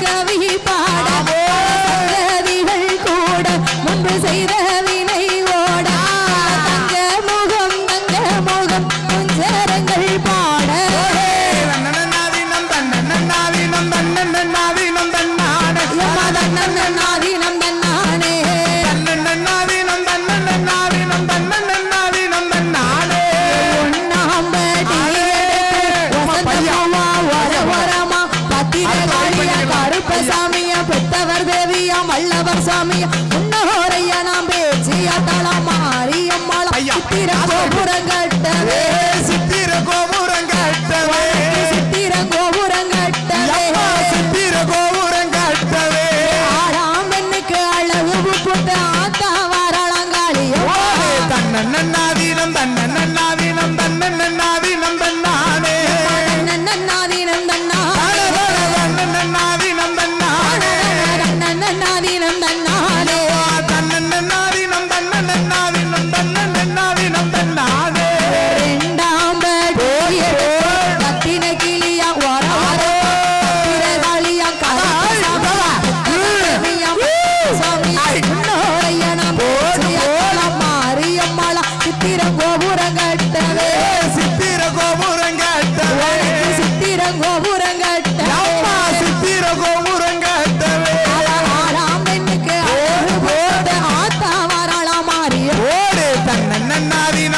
கவியை பா பேசியாத்தாலாம் வல்லவர் சாமி உன்னோரைய நாம் பேசியாத்தாலாம் மாரியம்மாள் சித்திர கோபுரங்கட்டவே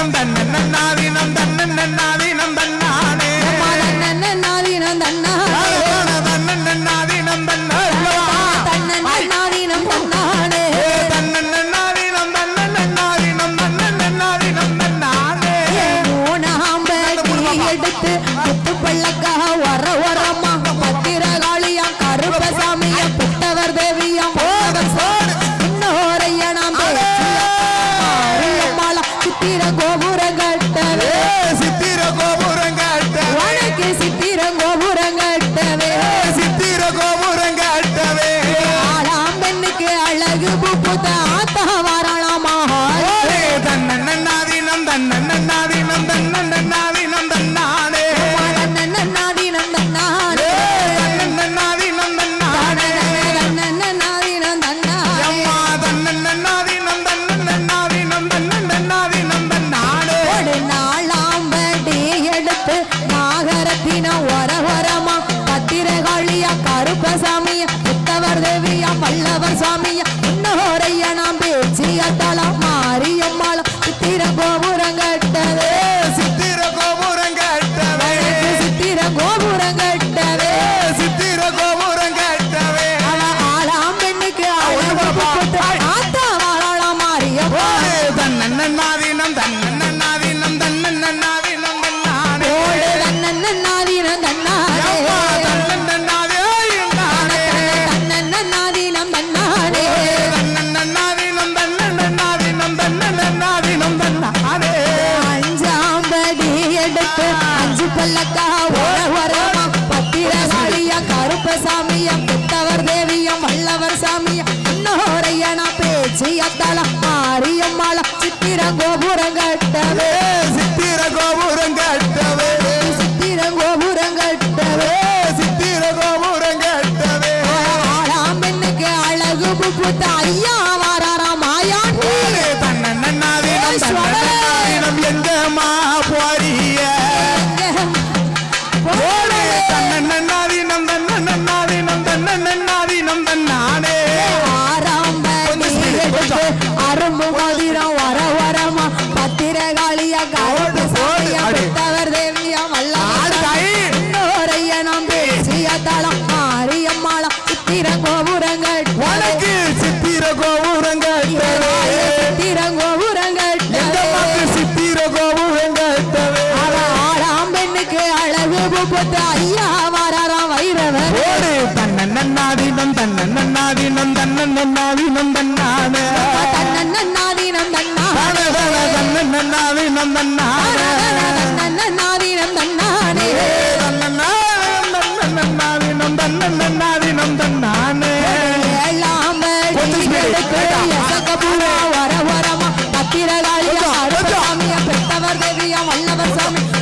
Nandan நன்னாதி Nandan நன்னாதி Mother's arms. tell me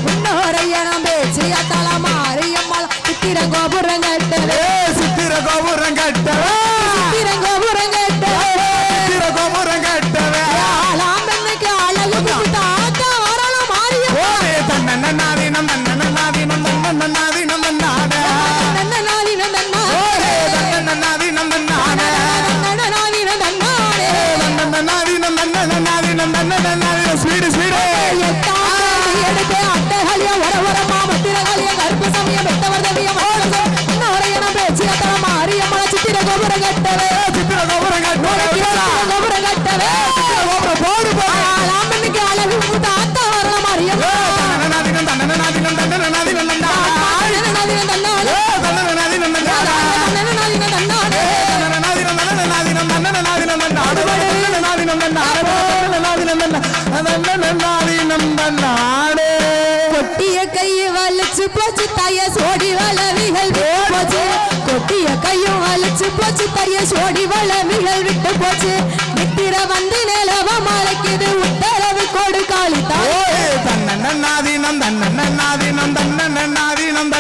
கையும் வலிச்சு போச்சு பைய சோடி வள விழல் விட்டு போச்சு. நித்திர வந்து நிலவ மலைக்குது உத்தரவு கொடு காளி தாயே ஓய் தன்னன்னாதீனம் தன்னன்னாதீனம் தன்னன்னாதீனம் தன்னானே தன்னன்னாதீனம்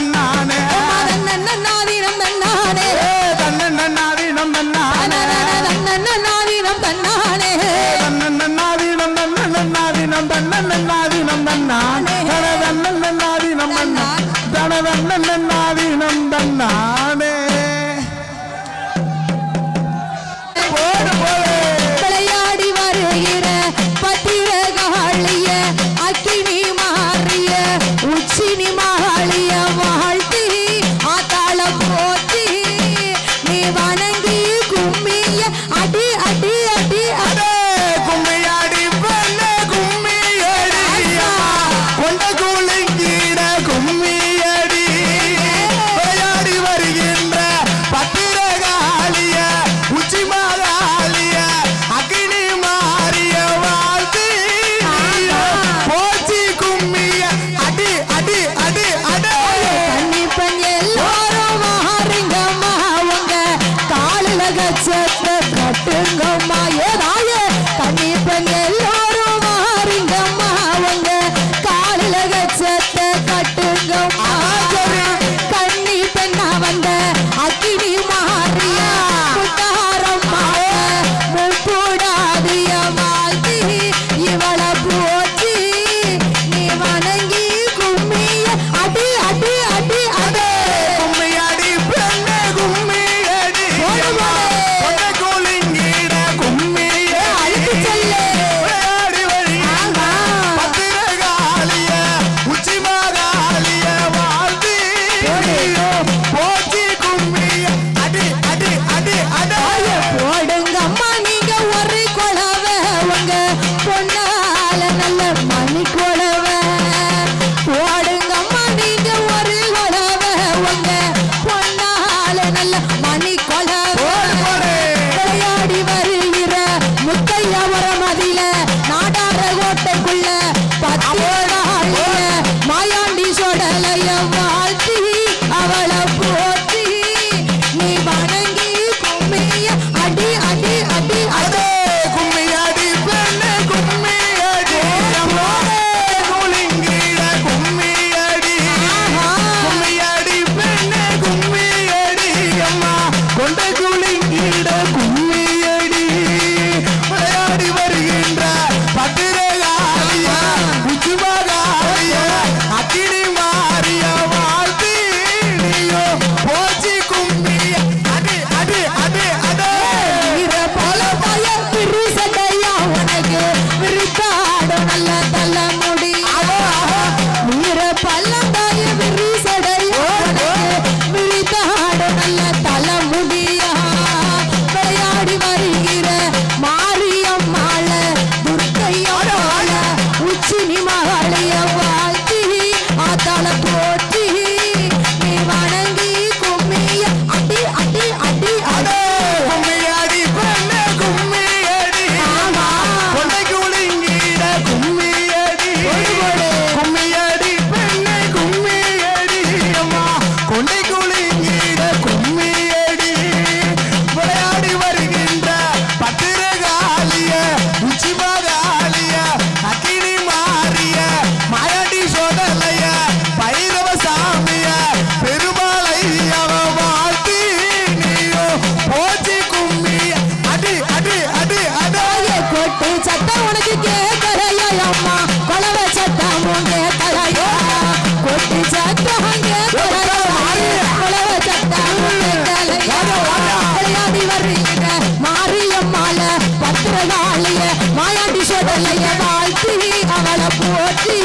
வாழ்த்தி அவளை போற்றி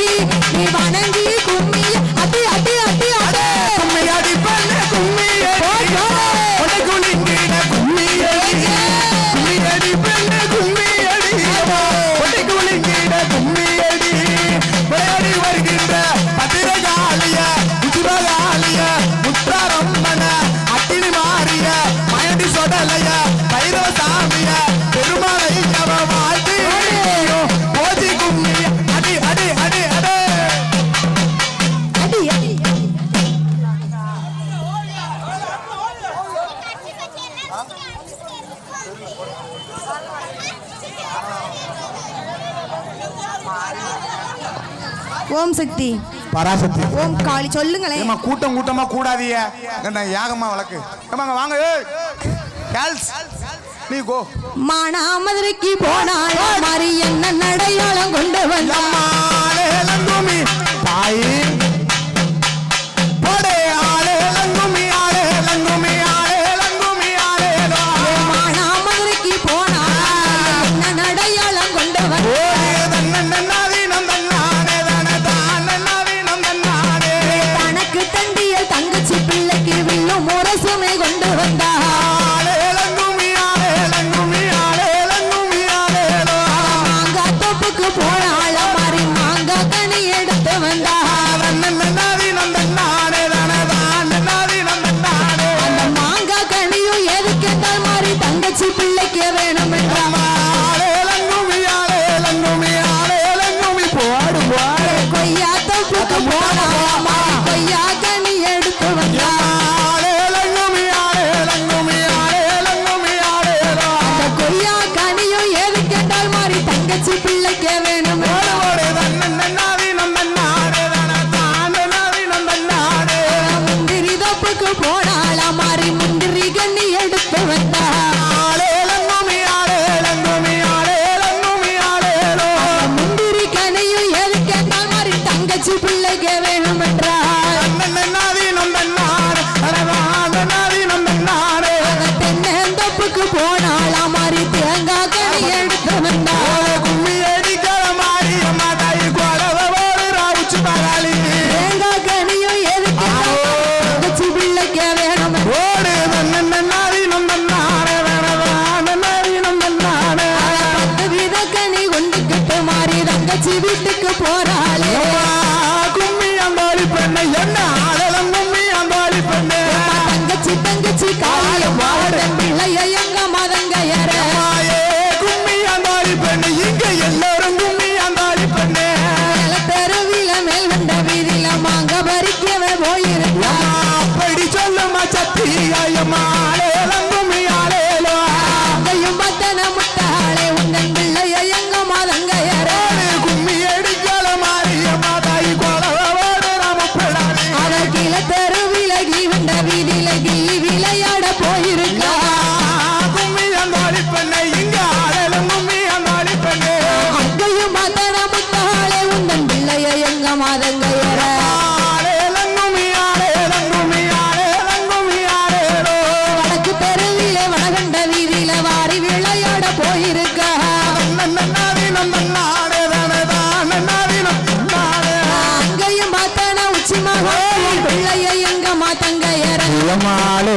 நீ வணங்கி கும்மிய அதி அதி ஓம் சக்தி. பராசக்தி. ஓம் காளி சொல்லுங்களேன். கூட்டம் கூட்டமா கூடாதீங்க. யாகமா வழக்கு. ஏமாங்க வாங்க நீ கோ. மானா மதுரைக்கு போனாள் என்ன நடையாளம் கொண்டு வந்தம்மா தாயே வீட்டுக்கு போறாளே. அலமாலே